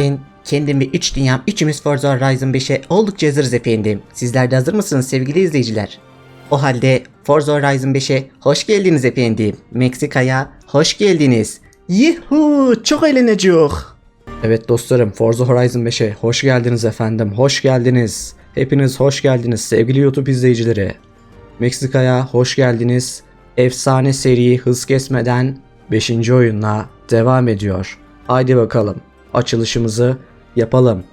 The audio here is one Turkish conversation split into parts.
Ben kendim ve iç dünyam üçümüz Forza Horizon 5'e oldukça hazırız efendim. Sizler de hazır mısınız sevgili izleyiciler? O halde Forza Horizon 5'e hoş geldiniz efendim. Meksika'ya hoş geldiniz. Yuhu çok eğlenecek. Evet dostlarım Forza Horizon 5'e hoş geldiniz efendim. Hoş geldiniz. Hepiniz hoş geldiniz sevgili YouTube izleyicileri. Meksika'ya hoş geldiniz. Efsane seri hız kesmeden 5. oyunla devam ediyor. Haydi bakalım açılışımızı yapalım.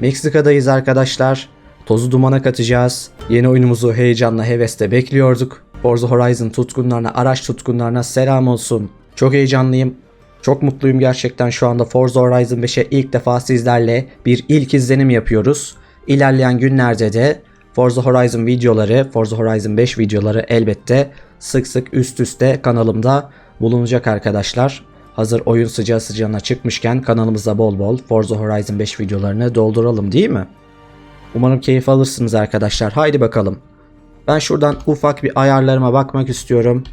Meksika'dayız arkadaşlar. Tozu dumana katacağız. Yeni oyunumuzu heyecanla hevesle bekliyorduk. Forza Horizon tutkunlarına, araç tutkunlarına selam olsun. Çok heyecanlıyım. Çok mutluyum gerçekten şu anda Forza Horizon 5'e ilk defa sizlerle bir ilk izlenim yapıyoruz. İlerleyen günlerde de Forza Horizon videoları, Forza Horizon 5 videoları elbette sık sık üst üste kanalımda bulunacak arkadaşlar. Hazır oyun sıcağı sıcağına çıkmışken kanalımıza bol bol Forza Horizon 5 videolarını dolduralım değil mi? Umarım keyif alırsınız arkadaşlar. Haydi bakalım. Ben şuradan ufak bir ayarlarıma bakmak istiyorum.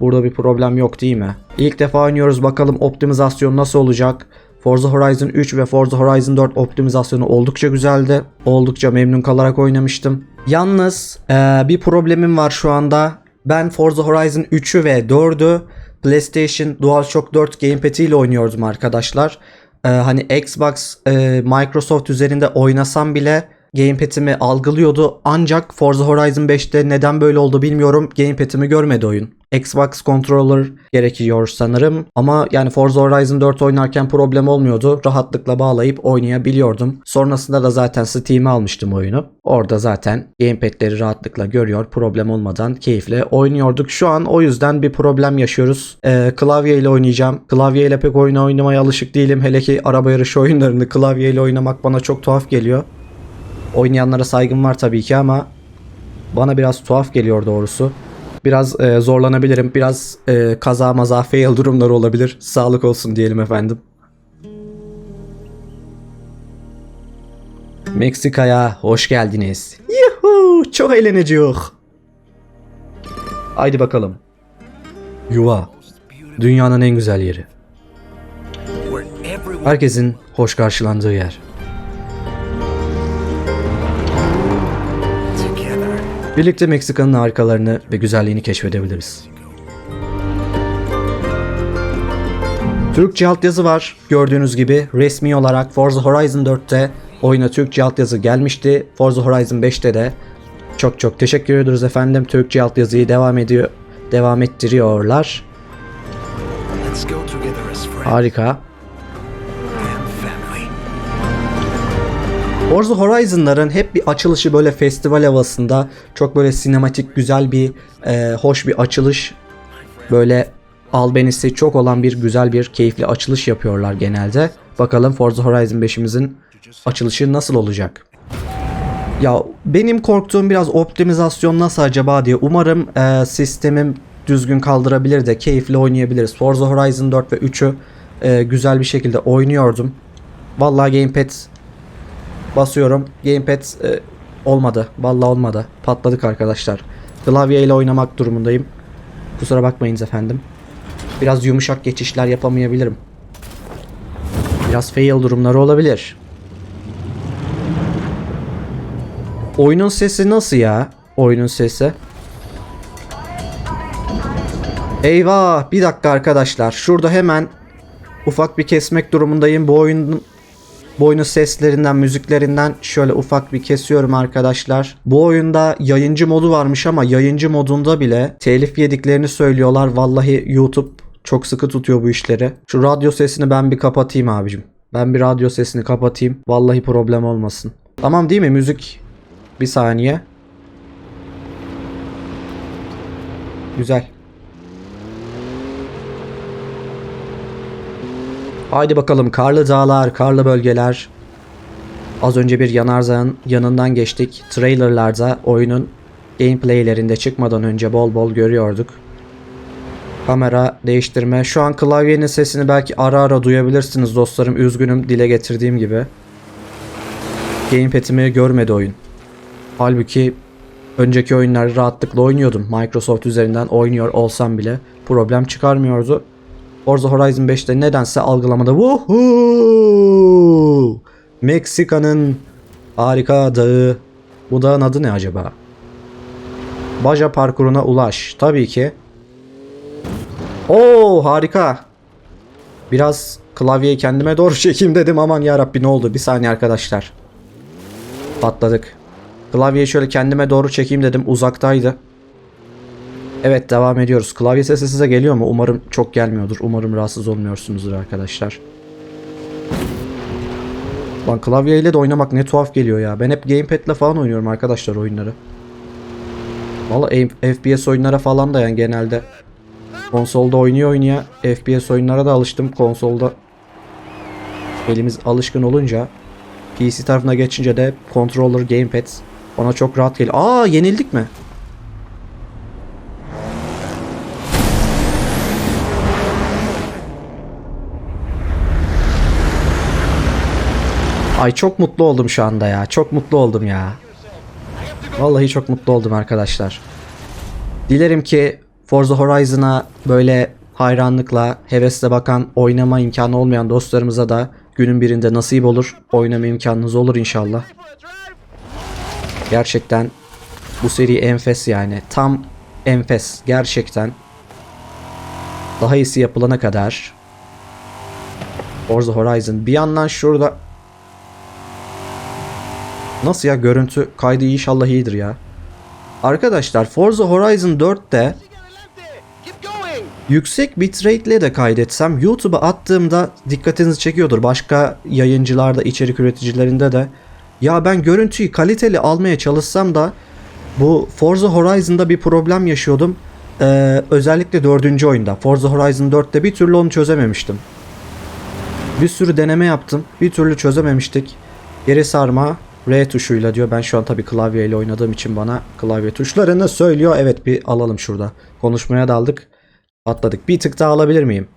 Burada bir problem yok değil mi? İlk defa oynuyoruz bakalım optimizasyon nasıl olacak? Forza Horizon 3 ve Forza Horizon 4 optimizasyonu oldukça güzeldi. Oldukça memnun kalarak oynamıştım. Yalnız eee, bir problemim var şu anda. Ben Forza Horizon 3'ü ve 4'ü PlayStation DualShock 4 Gamepad ile oynuyordum arkadaşlar. Eee, hani Xbox, eee, Microsoft üzerinde oynasam bile Gamepad'imi algılıyordu. Ancak Forza Horizon 5'te neden böyle oldu bilmiyorum. Gamepad'imi görmedi oyun. Xbox controller gerekiyor sanırım. Ama yani Forza Horizon 4 oynarken problem olmuyordu. Rahatlıkla bağlayıp oynayabiliyordum. Sonrasında da zaten Steam'e almıştım oyunu. Orada zaten gamepad'leri rahatlıkla görüyor. Problem olmadan keyifle oynuyorduk. Şu an o yüzden bir problem yaşıyoruz. Ee, klavye ile oynayacağım. Klavye ile pek oyun oynamaya alışık değilim. Hele ki araba yarışı oyunlarını klavye ile oynamak bana çok tuhaf geliyor. Oynayanlara saygım var tabii ki ama bana biraz tuhaf geliyor doğrusu. Biraz e, zorlanabilirim. Biraz e, kaza maza fail durumları olabilir. Sağlık olsun diyelim efendim. Meksika'ya hoş geldiniz. Yuhu çok eğleneceğiz. Haydi bakalım. Yuva. Dünyanın en güzel yeri. Herkesin hoş karşılandığı yer. Birlikte Meksika'nın harikalarını ve güzelliğini keşfedebiliriz. Türkçe altyazı var. Gördüğünüz gibi resmi olarak Forza Horizon 4'te oyuna Türkçe altyazı gelmişti. Forza Horizon 5'te de çok çok teşekkür ediyoruz efendim. Türkçe altyazıyı devam ediyor devam ettiriyorlar. Harika. Forza Horizon'ların hep bir açılışı böyle festival havasında çok böyle sinematik güzel bir e, hoş bir açılış böyle albenisi çok olan bir güzel bir keyifli açılış yapıyorlar genelde. Bakalım Forza Horizon 5'imizin açılışı nasıl olacak? Ya benim korktuğum biraz optimizasyon nasıl acaba diye. Umarım e, sistemim düzgün kaldırabilir de keyifli oynayabiliriz. Forza Horizon 4 ve 3'ü e, güzel bir şekilde oynuyordum. Vallahi gamepad basıyorum. Gamepad e, olmadı. Vallahi olmadı. Patladık arkadaşlar. Klavye ile oynamak durumundayım. Kusura bakmayınız efendim. Biraz yumuşak geçişler yapamayabilirim. Biraz fail durumları olabilir. Oyunun sesi nasıl ya? Oyunun sesi. Eyvah! Bir dakika arkadaşlar. Şurada hemen ufak bir kesmek durumundayım. Bu oyunun bu oyunun seslerinden, müziklerinden şöyle ufak bir kesiyorum arkadaşlar. Bu oyunda yayıncı modu varmış ama yayıncı modunda bile telif yediklerini söylüyorlar. Vallahi YouTube çok sıkı tutuyor bu işleri. Şu radyo sesini ben bir kapatayım abicim. Ben bir radyo sesini kapatayım. Vallahi problem olmasın. Tamam değil mi müzik? Bir saniye. Güzel. Haydi bakalım karlı dağlar, karlı bölgeler. Az önce bir yanardağın yanından geçtik. Trailerlarda oyunun gameplaylerinde çıkmadan önce bol bol görüyorduk. Kamera değiştirme. Şu an klavyenin sesini belki ara ara duyabilirsiniz dostlarım. Üzgünüm dile getirdiğim gibi. Gamepad'imi görmedi oyun. Halbuki önceki oyunları rahatlıkla oynuyordum. Microsoft üzerinden oynuyor olsam bile problem çıkarmıyordu. Forza Horizon 5'te nedense algılamada Woohoo! Meksika'nın harika dağı. Bu dağın adı ne acaba? Baja parkuruna ulaş. Tabii ki. Oo harika. Biraz klavyeyi kendime doğru çekeyim dedim. Aman ya Rabbi ne oldu? Bir saniye arkadaşlar. Patladık. Klavyeyi şöyle kendime doğru çekeyim dedim. Uzaktaydı. Evet devam ediyoruz. Klavye sesi size geliyor mu? Umarım çok gelmiyordur. Umarım rahatsız olmuyorsunuzdur arkadaşlar. Lan klavyeyle de oynamak ne tuhaf geliyor ya. Ben hep gamepad'le falan oynuyorum arkadaşlar oyunları. Valla FPS oyunlara falan da yani genelde konsolda oynuyor oynaya FPS oyunlara da alıştım. Konsolda elimiz alışkın olunca PC tarafına geçince de controller gamepad bana çok rahat geliyor. Aa yenildik mi? Ay çok mutlu oldum şu anda ya. Çok mutlu oldum ya. Vallahi çok mutlu oldum arkadaşlar. Dilerim ki Forza Horizon'a böyle hayranlıkla, hevesle bakan, oynama imkanı olmayan dostlarımıza da günün birinde nasip olur. Oynama imkanınız olur inşallah. Gerçekten bu seri enfes yani. Tam enfes. Gerçekten. Daha iyisi yapılana kadar. Forza Horizon. Bir yandan şurada Nasıl ya görüntü kaydı inşallah iyidir ya. Arkadaşlar Forza Horizon 4'te yüksek bitrate ile de kaydetsem YouTube'a attığımda dikkatinizi çekiyordur. Başka yayıncılarda, içerik üreticilerinde de. Ya ben görüntüyü kaliteli almaya çalışsam da bu Forza Horizon'da bir problem yaşıyordum. Ee, özellikle dördüncü oyunda. Forza Horizon 4'te bir türlü onu çözememiştim. Bir sürü deneme yaptım. Bir türlü çözememiştik. Geri sarma R tuşuyla diyor. Ben şu an tabii klavyeyle oynadığım için bana klavye tuşlarını söylüyor. Evet bir alalım şurada. Konuşmaya daldık. Atladık. Bir tık daha alabilir miyim?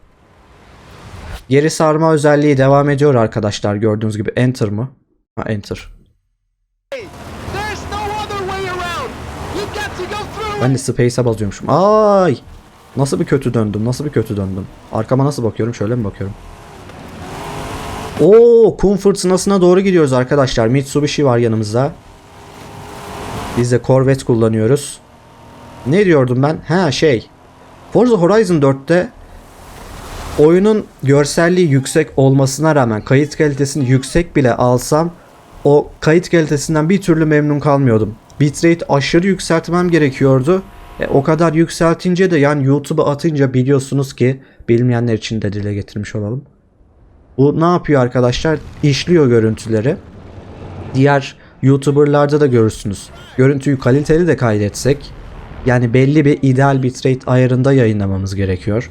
Geri sarma özelliği devam ediyor arkadaşlar. Gördüğünüz gibi enter mı? Ha enter. Ben de space'e basıyormuşum. Ay! Nasıl bir kötü döndüm? Nasıl bir kötü döndüm? Arkama nasıl bakıyorum? Şöyle mi bakıyorum? Oo, kum fırtınasına doğru gidiyoruz arkadaşlar. Mitsubishi var yanımızda. Biz de Corvette kullanıyoruz. Ne diyordum ben? Ha şey. Forza Horizon 4'te oyunun görselliği yüksek olmasına rağmen kayıt kalitesini yüksek bile alsam o kayıt kalitesinden bir türlü memnun kalmıyordum. Bitrate aşırı yükseltmem gerekiyordu. E, o kadar yükseltince de yani YouTube'a atınca biliyorsunuz ki bilmeyenler için de dile getirmiş olalım. Bu ne yapıyor arkadaşlar? İşliyor görüntüleri. Diğer YouTuber'larda da görürsünüz. Görüntüyü kaliteli de kaydetsek yani belli bir ideal bitrate ayarında yayınlamamız gerekiyor.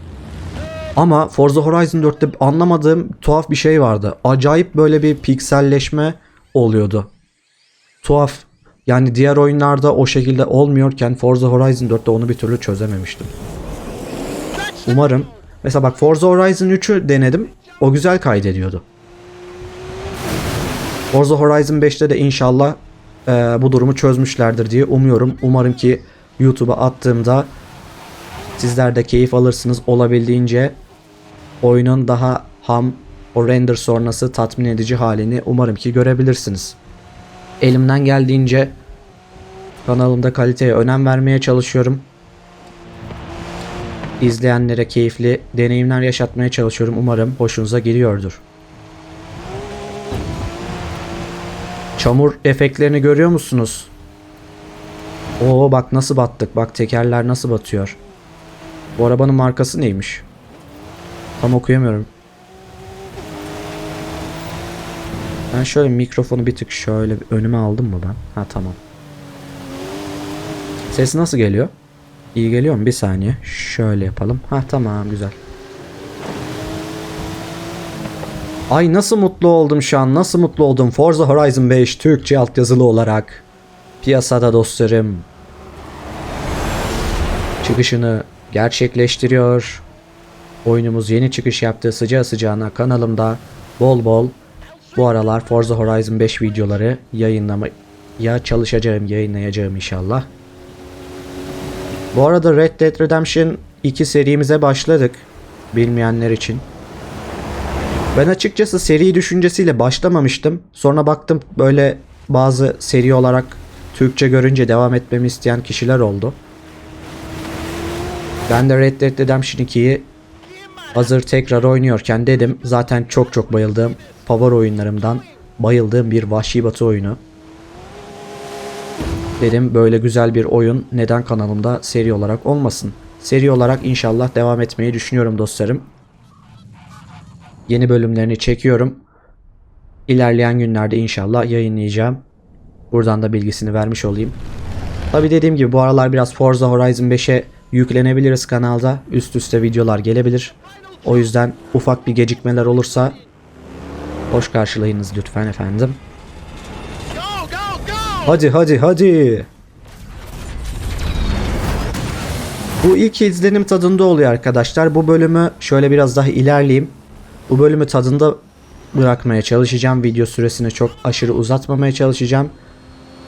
Ama Forza Horizon 4'te anlamadığım tuhaf bir şey vardı. Acayip böyle bir pikselleşme oluyordu. Tuhaf. Yani diğer oyunlarda o şekilde olmuyorken Forza Horizon 4'te onu bir türlü çözememiştim. Umarım. Mesela bak Forza Horizon 3'ü denedim. O güzel kaydediyordu. Forza Horizon 5'te de inşallah e, bu durumu çözmüşlerdir diye umuyorum. Umarım ki YouTube'a attığımda sizler de keyif alırsınız olabildiğince oyunun daha ham o render sonrası tatmin edici halini umarım ki görebilirsiniz. Elimden geldiğince kanalımda kaliteye önem vermeye çalışıyorum. İzleyenlere keyifli deneyimler yaşatmaya çalışıyorum. Umarım hoşunuza gidiyordur. Çamur efektlerini görüyor musunuz? Oo bak nasıl battık. Bak tekerler nasıl batıyor. Bu arabanın markası neymiş? Tam okuyamıyorum. Ben şöyle mikrofonu bir tık şöyle önüme aldım mı ben? Ha tamam. Ses nasıl geliyor? İyi geliyor mu? Bir saniye. Şöyle yapalım. Ha tamam güzel. Ay nasıl mutlu oldum şu an. Nasıl mutlu oldum. Forza Horizon 5 Türkçe altyazılı olarak. Piyasada dostlarım. Çıkışını gerçekleştiriyor. Oyunumuz yeni çıkış yaptığı sıcağı sıcağına kanalımda bol bol bu aralar Forza Horizon 5 videoları yayınlamaya çalışacağım, yayınlayacağım inşallah. Bu arada Red Dead Redemption 2 serimize başladık. Bilmeyenler için. Ben açıkçası seri düşüncesiyle başlamamıştım. Sonra baktım böyle bazı seri olarak Türkçe görünce devam etmemi isteyen kişiler oldu. Ben de Red Dead Redemption 2'yi hazır tekrar oynuyorken dedim zaten çok çok bayıldığım favori oyunlarımdan bayıldığım bir Vahşi Batı oyunu. Dedim böyle güzel bir oyun neden kanalımda seri olarak olmasın. Seri olarak inşallah devam etmeyi düşünüyorum dostlarım. Yeni bölümlerini çekiyorum. İlerleyen günlerde inşallah yayınlayacağım. Buradan da bilgisini vermiş olayım. Tabi dediğim gibi bu aralar biraz Forza Horizon 5'e yüklenebiliriz kanalda. Üst üste videolar gelebilir. O yüzden ufak bir gecikmeler olursa hoş karşılayınız lütfen efendim. Hadi hadi hadi. Bu ilk izlenim tadında oluyor arkadaşlar. Bu bölümü şöyle biraz daha ilerleyeyim. Bu bölümü tadında bırakmaya çalışacağım. Video süresini çok aşırı uzatmamaya çalışacağım.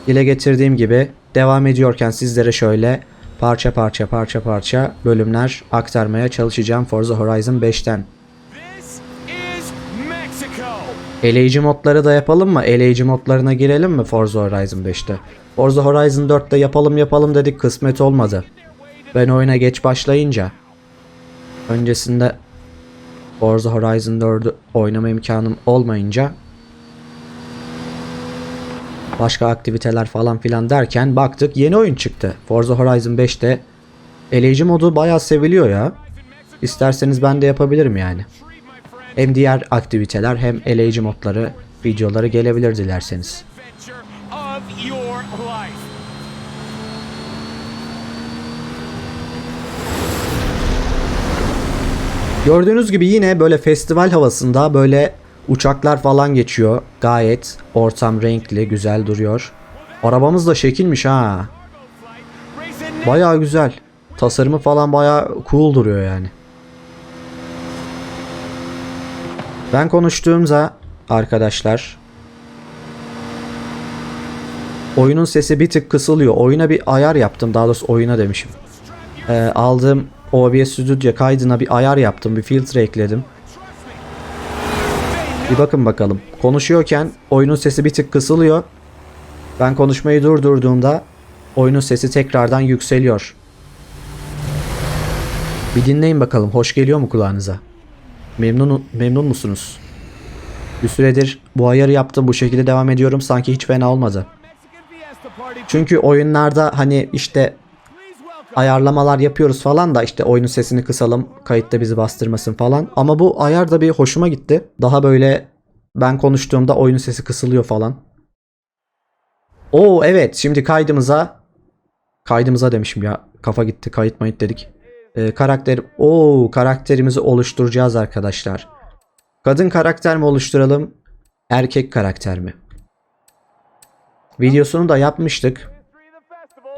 Dile getirdiğim gibi devam ediyorken sizlere şöyle parça parça parça parça bölümler aktarmaya çalışacağım Forza Horizon 5'ten. This is Mexico! Eleyici modları da yapalım mı? Eleyici modlarına girelim mi Forza Horizon 5'te? Forza Horizon 4'te yapalım yapalım dedik kısmet olmadı. Ben oyuna geç başlayınca öncesinde Forza Horizon 4'ü oynama imkanım olmayınca başka aktiviteler falan filan derken baktık yeni oyun çıktı. Forza Horizon 5'te eleyici modu bayağı seviliyor ya. İsterseniz ben de yapabilirim yani. Hem diğer aktiviteler hem eleyici modları videoları gelebilir dilerseniz. Gördüğünüz gibi yine böyle festival havasında böyle uçaklar falan geçiyor. Gayet ortam renkli, güzel duruyor. Arabamız da şekilmiş ha. Baya güzel. Tasarımı falan baya cool duruyor yani. Ben konuştuğumda arkadaşlar oyunun sesi bir tık kısılıyor. Oyuna bir ayar yaptım. Daha doğrusu oyuna demişim. Ee, aldığım OBS Studio kaydına bir ayar yaptım. Bir filtre ekledim. Bir bakın bakalım. Konuşuyorken oyunun sesi bir tık kısılıyor. Ben konuşmayı durdurduğumda oyunun sesi tekrardan yükseliyor. Bir dinleyin bakalım. Hoş geliyor mu kulağınıza? Memnun memnun musunuz? Bir süredir bu ayarı yaptım. Bu şekilde devam ediyorum. Sanki hiç fena olmadı. Çünkü oyunlarda hani işte ayarlamalar yapıyoruz falan da işte oyunun sesini kısalım kayıtta bizi bastırmasın falan. Ama bu ayar da bir hoşuma gitti. Daha böyle ben konuştuğumda oyunun sesi kısılıyor falan. Oo evet şimdi kaydımıza kaydımıza demişim ya kafa gitti kayıt mayıt dedik. Ee, karakter o karakterimizi oluşturacağız arkadaşlar. Kadın karakter mi oluşturalım? Erkek karakter mi? Videosunu da yapmıştık.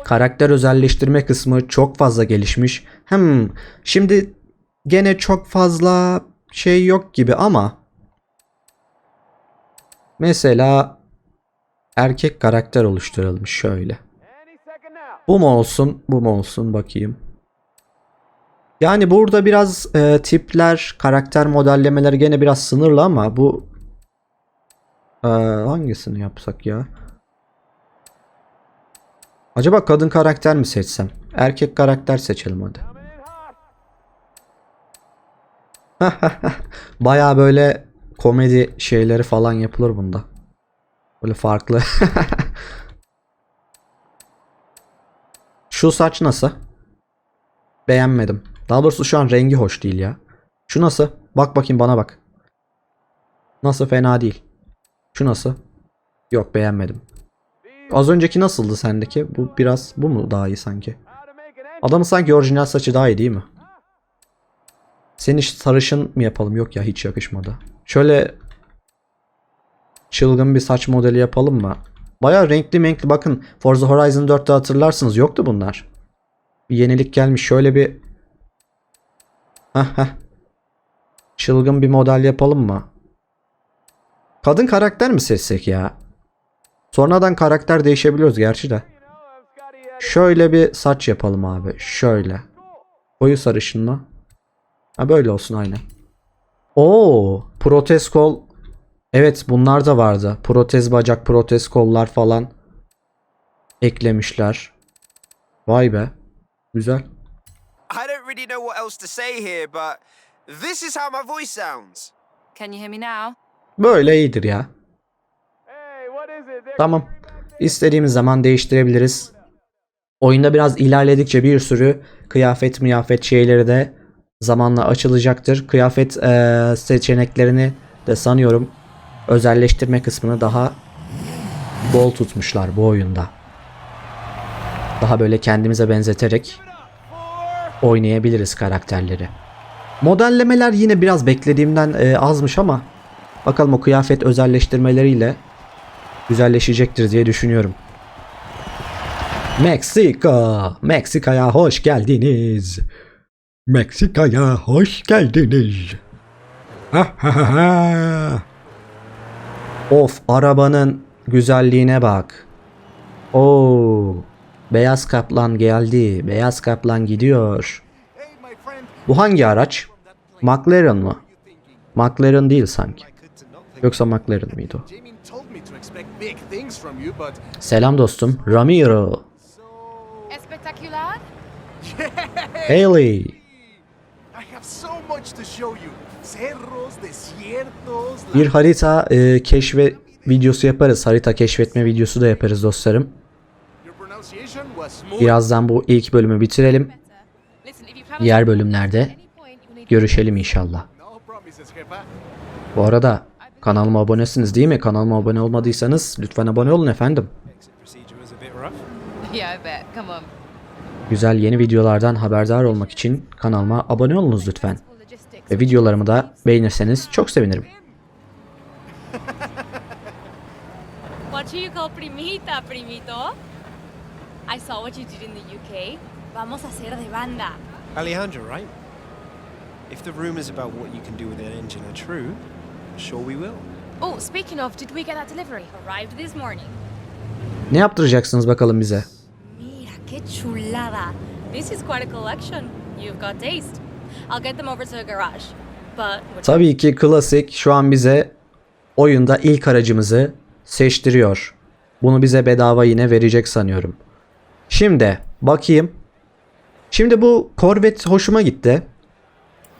Karakter özelleştirme kısmı çok fazla gelişmiş. Hem şimdi gene çok fazla şey yok gibi ama mesela erkek karakter oluşturalım şöyle. Bu mu olsun, bu mu olsun bakayım. Yani burada biraz e, tipler, karakter modellemeleri gene biraz sınırlı ama bu e, hangisini yapsak ya? Acaba kadın karakter mi seçsem? Erkek karakter seçelim hadi. Baya böyle komedi şeyleri falan yapılır bunda. Böyle farklı. Şu saç nasıl? Beğenmedim. Daha doğrusu şu an rengi hoş değil ya. Şu nasıl? Bak bakayım bana bak. Nasıl fena değil. Şu nasıl? Yok beğenmedim. Az önceki nasıldı sendeki? Bu biraz bu mu daha iyi sanki? Adamın sanki orijinal saçı daha iyi değil mi? Seni sarışın mı yapalım? Yok ya hiç yakışmadı. Şöyle çılgın bir saç modeli yapalım mı? Baya renkli renkli bakın Forza Horizon 4'te hatırlarsınız yoktu bunlar. Bir yenilik gelmiş şöyle bir. Çılgın bir model yapalım mı? Kadın karakter mi seçsek ya? Sonradan karakter değişebiliyoruz gerçi de. Şöyle bir saç yapalım abi. Şöyle. Koyu sarışınla. Ha böyle olsun aynen. Oo, protez kol. Evet bunlar da vardı. Protez bacak, protez kollar falan eklemişler. Vay be. Güzel. Really know what else to say here, but this is how my voice sounds. Can you hear me now? Böyle iyidir ya. Hey, what is it? There- Tamam. İstediğimiz zaman değiştirebiliriz. Oyunda biraz ilerledikçe bir sürü kıyafet miyafet şeyleri de zamanla açılacaktır. Kıyafet eee, seçeneklerini de sanıyorum özelleştirme kısmını daha bol tutmuşlar bu oyunda. Daha böyle kendimize benzeterek oynayabiliriz karakterleri. Modellemeler yine biraz beklediğimden eee, azmış ama bakalım o kıyafet özelleştirmeleriyle güzelleşecektir diye düşünüyorum. Meksika, Meksika'ya hoş geldiniz. Meksika'ya hoş geldiniz. Of arabanın güzelliğine bak. Oo, beyaz kaplan geldi. Beyaz kaplan gidiyor. Bu hangi araç? McLaren mı? McLaren değil sanki. Yoksa McLaren mıydı o? Selam dostum. Ramiro. Haley. Bir harita e, keşfe videosu yaparız. Harita keşfetme videosu da yaparız dostlarım. Birazdan bu ilk bölümü bitirelim. Diğer bölümlerde görüşelim inşallah. Bu arada kanalıma abonesiniz değil mi? Kanalıma abone olmadıysanız lütfen abone olun efendim. Güzel yeni videolardan haberdar olmak için kanalıma abone olunuz lütfen. Ve videolarımı da beğenirseniz çok sevinirim. What you call primita, primito? I saw what you did in the UK. Vamos a hacer de banda. Alejandro, right? If the rumors about what you can do with an engine are true, sure we will. Oh, speaking of, did we get that delivery? Arrived this morning. Ne yaptıracaksınız bakalım bize? Mira, qué chulada. This is quite a collection. You've got taste. I'll get them over to the garage. But Tabii ki klasik şu an bize oyunda ilk aracımızı seçtiriyor. Bunu bize bedava yine verecek sanıyorum. Şimdi bakayım. Şimdi bu Corvette hoşuma gitti.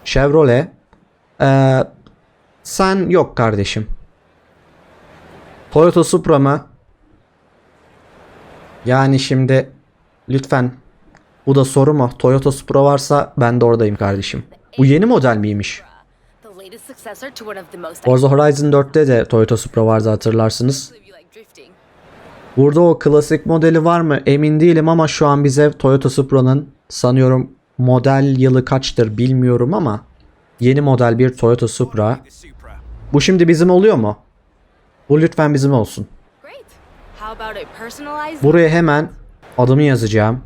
Chevrolet. Ee, sen yok kardeşim. Toyota Supra mı? Yani şimdi lütfen bu da soru mu? Toyota Supra varsa ben de oradayım kardeşim. Bu yeni model miymiş? Forza Horizon 4'te de Toyota Supra vardı hatırlarsınız. Burada o klasik modeli var mı emin değilim ama şu an bize Toyota Supra'nın sanıyorum model yılı kaçtır bilmiyorum ama yeni model bir Toyota Supra. Bu şimdi bizim oluyor mu? Bu lütfen bizim olsun. Buraya hemen adımı yazacağım.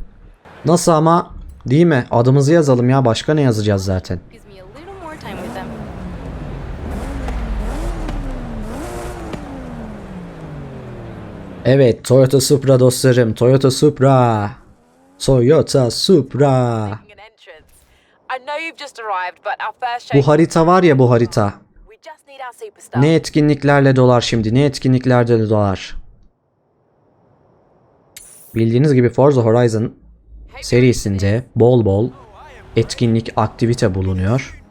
Nasıl ama değil mi? Adımızı yazalım ya başka ne yazacağız zaten. Gives me a little more time with them. Evet Toyota Supra dostlarım. Toyota Supra. Toyota Supra. Bu harita var ya bu harita. Ne etkinliklerle dolar şimdi? Ne etkinliklerle dolar? Bildiğiniz gibi Forza Horizon serisinde bol bol etkinlik aktivite bulunuyor.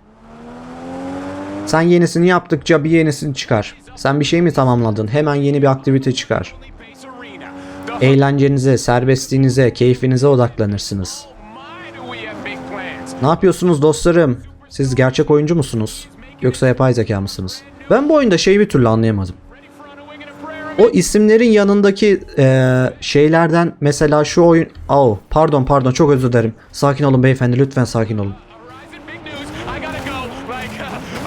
Sen yenisini yaptıkça bir yenisini çıkar. Sen bir şey mi tamamladın? Hemen yeni bir aktivite çıkar. Eğlencenize, serbestliğinize, keyfinize odaklanırsınız. Ne yapıyorsunuz dostlarım? Siz gerçek oyuncu musunuz? Yoksa yapay zeka mısınız? Ben bu oyunda şeyi bir türlü anlayamadım. O isimlerin yanındaki eee, şeylerden mesela şu oyun... Oh, pardon pardon çok özür dilerim. Sakin olun beyefendi lütfen sakin olun.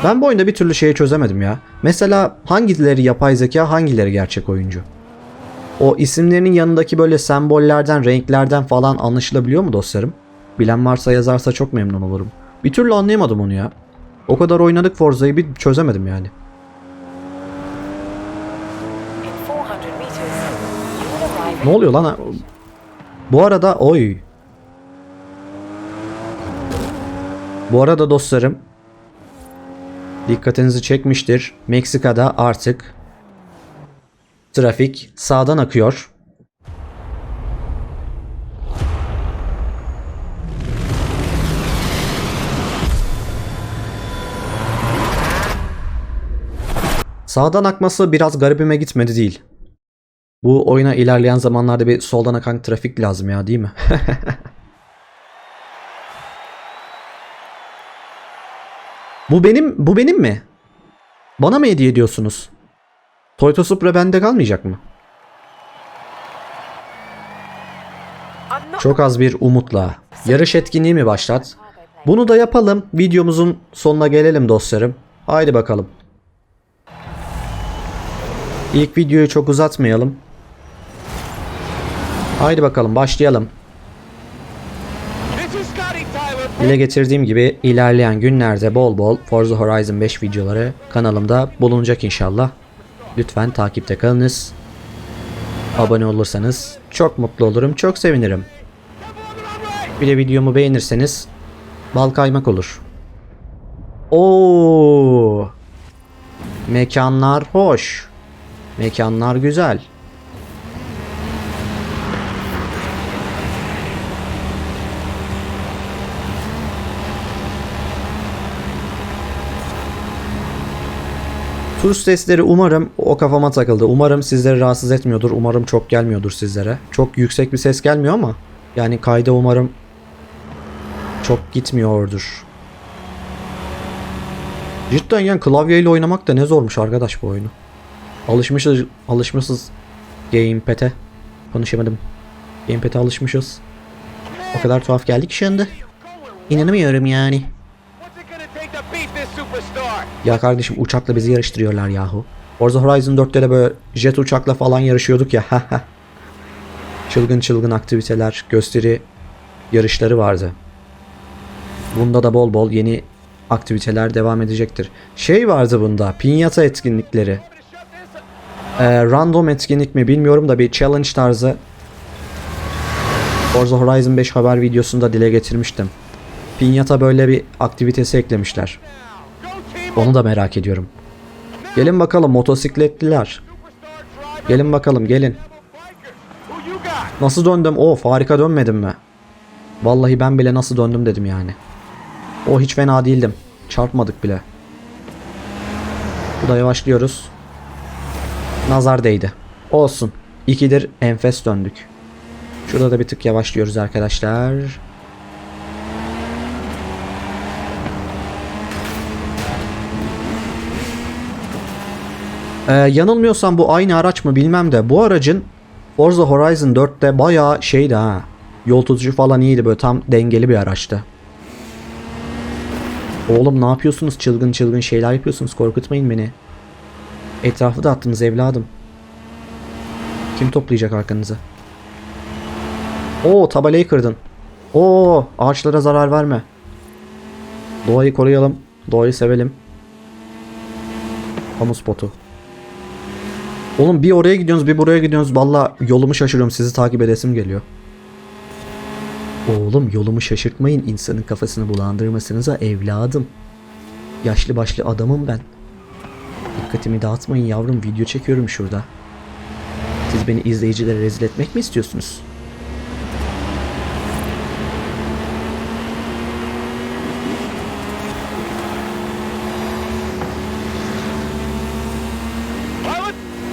Ben bu oyunda bir türlü şeyi çözemedim ya. Mesela hangileri yapay zeka hangileri gerçek oyuncu? O isimlerinin yanındaki böyle sembollerden, renklerden falan anlaşılabiliyor mu dostlarım? Bilen varsa yazarsa çok memnun olurum. Bir türlü anlayamadım onu ya. O kadar oynadık Forza'yı bir çözemedim yani. In 400 meters, you will arrive Ne oluyor lan? Bu arada oy. Bu arada dostlarım dikkatinizi çekmiştir. Meksika'da artık trafik sağdan akıyor. Sağdan akması biraz garibime gitmedi değil. Bu oyuna ilerleyen zamanlarda bir soldan akan trafik lazım ya değil mi? bu benim bu benim mi? Bana mı hediye ediyorsunuz? Toyota Supra bende kalmayacak mı? Çok az bir umutla. Yarış etkinliği mi başlat? Bunu da yapalım. Videomuzun sonuna gelelim dostlarım. Haydi bakalım. İlk videoyu çok uzatmayalım. Haydi bakalım başlayalım. Dile getirdiğim gibi ilerleyen günlerde bol bol Forza Horizon 5 videoları kanalımda bulunacak inşallah. Lütfen takipte kalınız. Abone olursanız çok mutlu olurum, çok sevinirim. Bir de videomu beğenirseniz bal kaymak olur. Oo! Mekanlar hoş. Mekanlar güzel. Tur sesleri umarım o kafama takıldı. Umarım sizleri rahatsız etmiyordur. Umarım çok gelmiyordur sizlere. Çok yüksek bir ses gelmiyor ama yani kayda umarım çok gitmiyordur. Cidden yani klavyeyle oynamak da ne zormuş arkadaş bu oyunu. Alışmışız, alışmışız gamepad'e. Konuşamadım. Gamepad'e alışmışız. O kadar tuhaf geldik anda. İnanamıyorum yani. Ya kardeşim uçakla bizi yarıştırıyorlar yahu. Forza Horizon 4'te de böyle jet uçakla falan yarışıyorduk ya. çılgın çılgın aktiviteler, gösteri yarışları vardı. Bunda da bol bol yeni aktiviteler devam edecektir. Şey vardı bunda, pinyata etkinlikleri. Ee, random etkinlik mi bilmiyorum da bir challenge tarzı Forza Horizon 5 haber videosunda dile getirmiştim. Pinyata böyle bir aktivitesi eklemişler. Onu da merak ediyorum. Gelin bakalım motosikletliler. Gelin bakalım gelin. Nasıl döndüm? Of harika dönmedim mi? Vallahi ben bile nasıl döndüm dedim yani. O hiç fena değildim. Çarpmadık bile. Bu da yavaşlıyoruz. Nazar değdi. Olsun. İkidir enfes döndük. Şurada da bir tık yavaşlıyoruz arkadaşlar. Ee, yanılmıyorsam bu aynı araç mı bilmem de bu aracın Forza Horizon 4'te bayağı şeydi ha. Yol tutucu falan iyiydi böyle tam dengeli bir araçtı. Oğlum ne yapıyorsunuz çılgın çılgın şeyler yapıyorsunuz korkutmayın beni. Etrafı da attınız evladım. Kim toplayacak arkanızı? Oo tabelayı kırdın. Oo ağaçlara zarar verme. Doğayı koruyalım. Doğayı sevelim. Kamu spotu. Oğlum bir oraya gidiyorsunuz bir buraya gidiyorsunuz. Valla yolumu şaşırıyorum sizi takip edesim geliyor. Oğlum yolumu şaşırtmayın insanın kafasını bulandırmasınıza evladım. Yaşlı başlı adamım ben. Dikkatimi dağıtmayın yavrum video çekiyorum şurada. Siz beni izleyicilere rezil etmek mi istiyorsunuz?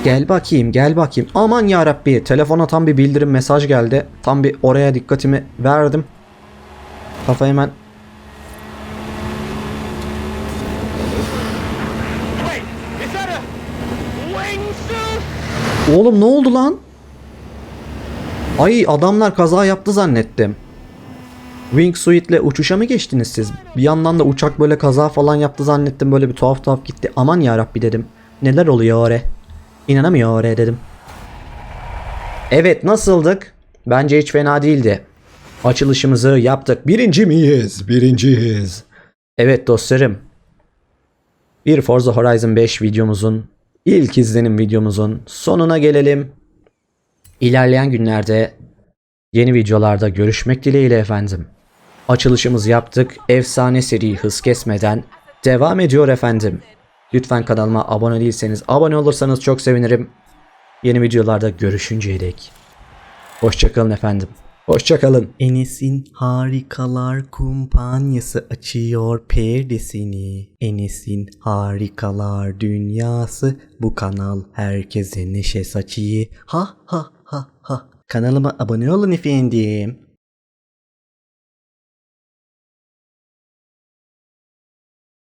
Gel bakayım gel bakayım. Aman ya Rabbi telefona tam bir bildirim mesaj geldi. Tam bir oraya dikkatimi verdim. Kafa hemen? Oğlum ne oldu lan? Ay adamlar kaza yaptı zannettim. Wingsuit'le uçuşa mı geçtiniz siz? Bir yandan da uçak böyle kaza falan yaptı zannettim. Böyle bir tuhaf tuhaf gitti. Aman ya Rabbi dedim. Neler oluyor oraya? İnanamıyor oraya dedim. Evet nasıldık? Bence hiç fena değildi. Açılışımızı yaptık. Birinci miyiz? Birinciyiz. Evet dostlarım. Bir Forza Horizon 5 videomuzun, ilk izlenim videomuzun sonuna gelelim. İlerleyen günlerde yeni videolarda görüşmek dileğiyle efendim. Açılışımızı yaptık. Efsane seri hız kesmeden devam ediyor efendim. Lütfen kanalıma abone değilseniz abone olursanız çok sevinirim. Yeni videolarda görüşünceye dek. Hoşçakalın efendim. Hoşçakalın. Enes'in harikalar kumpanyası açıyor perdesini. Enes'in harikalar dünyası bu kanal herkese neşe saçıyor. Ha ha ha ha. Kanalıma abone olun efendim.